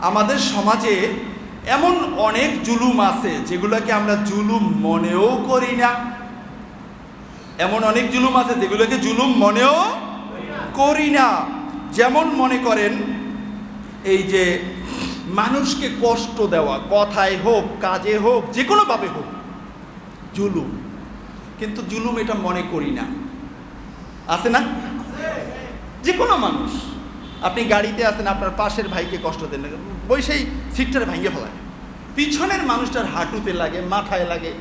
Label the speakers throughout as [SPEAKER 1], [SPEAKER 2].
[SPEAKER 1] আমাদের সমাজে এমন অনেক জুলুম আছে যেগুলোকে আমরা জুলুম মনেও করি না। এমন অনেক জুলুম আছে যেগুলোকে জুলুম মনেও করি না। যেমন মনে করেন এই যে মানুষকে কষ্ট দেওয়া, কথায় হোক, কাজে হোক যে কোনোভাবে হোক, জুলুম। কিন্তু জুলুম এটা মনে করি না। আছে না? যে কোনো মানুষ। আপনি গাড়িতে আছেন, আপনার পাশের ভাইকে কষ্ট দেন ওই সেই সিটটার ভাঙিয়ে ফেলায়। পিছনের মানুষটার হাঁটুতে লাগে, মাথায় লাগে,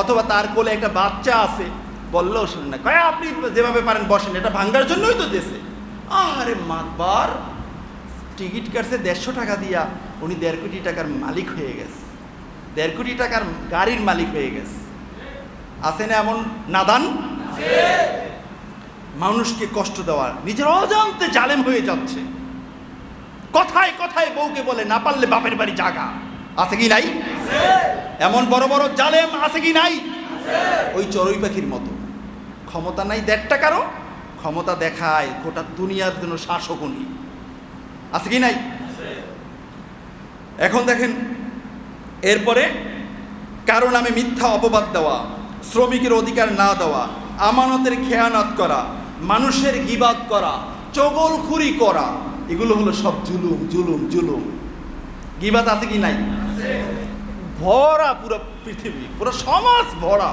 [SPEAKER 1] অথবা তার কোলে একটা বাচ্চা আছে, বললেও শুনে না। কয়, আপনি যেভাবে পারেন বসেন, এটা ভাঙ্গার জন্যই তো দেশে। আরে মাতবার! টিকিট কাটছে দেড়শো টাকা দিয়া, উনি দেড় কোটি টাকার মালিক হয়ে গেছে। দেড় কোটি টাকার গাড়ির মালিক হয়ে গেছে। আছে না এমন নাদান? মানুষকে কষ্ট দেওয়া, নিজের অজান্তে জালেম হয়ে যাচ্ছে। কথায় কথায় বউকে বলে, না পারলে বাপের বাড়ি জাগা। আছে কি নাই? এমন বড় বড় জালেম আছে কি নাই? ওই চড়ুই পাখির মতো। ক্ষমতা নাই দেড় টাকারও ক্ষমতা দেখায় গোটা দুনিয়ার জন্য শাসক উনি আছে কি নাই? এখন দেখেন, এরপরে কারও নামে মিথ্যা অপবাদ দেওয়া, শ্রমিকের অধিকার না দেওয়া, আমানতের খেয়ানত করা মানুষের গিবাদ করা, চগলখুরি করা, এগুলো হলো সব জুলুম জুলুম জুলুম। গিবাদ আছে কি নাই? ভরা পুরো পৃথিবী, পুরো সমাজ ভরা।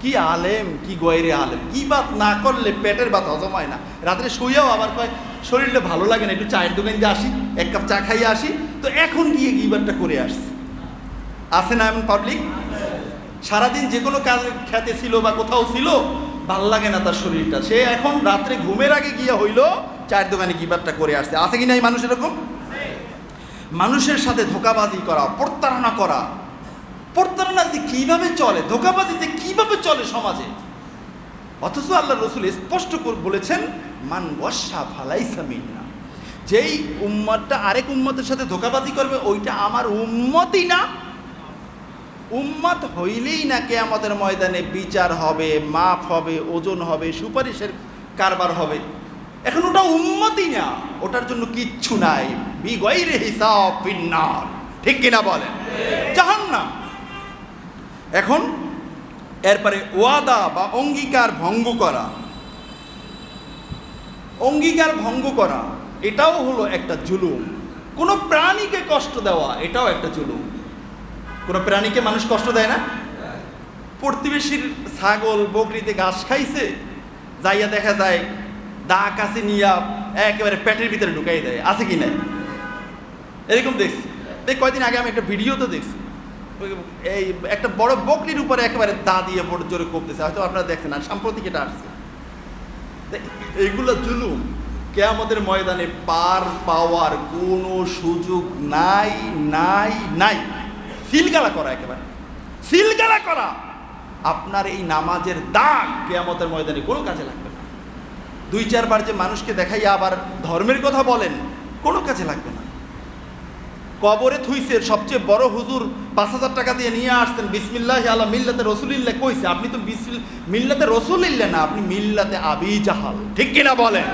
[SPEAKER 1] কি আলেম, কি গয়রে আলেম। কি বাত না করলে পেটের বাত হজম হয় না। রাত্রে শুয়েও আবার কয়, শরীরটা ভালো লাগে না, একটু চায়ের দোকান দিয়ে আসি, এক কাপ চা খাইয়ে আসি। তো এখন গিয়ে গিবারটা করে আসছি। আছে না এমন পাবলিক সারাদিন যে কোনো কাজ খেতে ছিল বা কোথাও ছিল ভালো লাগে না তার শরীরটা। সে এখন রাত্রে ঘুমের আগে গিয়ে হইল, চায়ের দোকানে গিবারটা করে আসছে। আছে কি নাই মানুষ এরকম? মানুষের সাথে ধোকাবাজি করা, প্রতারণা করা। প্রতারণা যে কীভাবে চলে, ধোকাবাজি যে কীভাবে চলে সমাজে? অথচ আল্লাহ রসুল স্পষ্ট বলেছেন, মান বর্ষা ফালাই সামিনা যেই উম্মতটা আরেক উম্মতের সাথে ধোকাবাজি করবে, ওইটা আমার উম্মতই না। উম্মত হইলেই না কেয়ামতের ময়দানে বিচার হবে, মাফ হবে, ওজন হবে, সুপারিশের কারবার হবে। এখন ওটা উম্মতই না, ওটার জন্য কিচ্ছু নাই। বিগৈরে হিসাব ঠিক কিনা বলেন? জাহান্নাম। এখন এরপরে ওয়াদা বা অঙ্গীকার ভঙ্গ করা। অঙ্গীকার ভঙ্গ করা, এটাও হলো একটা জুলুম। কোনো প্রাণীকে কষ্ট দেওয়া, এটাও একটা জুলুম। কোনো প্রাণীকে মানুষ কষ্ট দেয় না? প্রতিবেশীর ছাগল, বকরিতে ঘাস খাইছে, যাইয়া দেখা যায় দা কাছে নিয়া একেবারে পেটের ভিতরে ঢুকাই দেয়। আছে কি নাই? এরকম দেখছি। দেখ, কয়দিন আগে আমি একটা ভিডিও তো দেখছি। এই একটা বড় বকরির উপরে একেবারে দা দিয়ে বড় জোরে কমতেছে হয়তো আপনারা দেখছেন, আর সাম্প্রতিক এটা আসছে। এইগুলো জুলুম। কেয়ামতের ময়দানে পার পাওয়ার কোনো সুযোগ নাই নাই নাই। সিলগালা করা একেবারে। সিলগালা করা। আপনার এই নামাজের দাগ কেয়ামতের ময়দানে কোনো কাজে লাগবে না। দুই চারবার যে মানুষকে দেখাইয়া আবার ধর্মের কথা বলেন, কোনো কাজে লাগবে না। কবরে থুইছে সবচেয়ে বড় হুজুর পাঁচ হাজার টাকা দিয়ে নিয়ে আসতেন বিসমিল্লাহ আল্লাহ মিল্লাতে রসুলিল্লাহ কইছে, আপনি তো বিসমিল, মিল্লাতে রসুলিল্লাহ না, আপনি মিল্লাতে আবি জাহাল। ঠিক কিনা বলেন?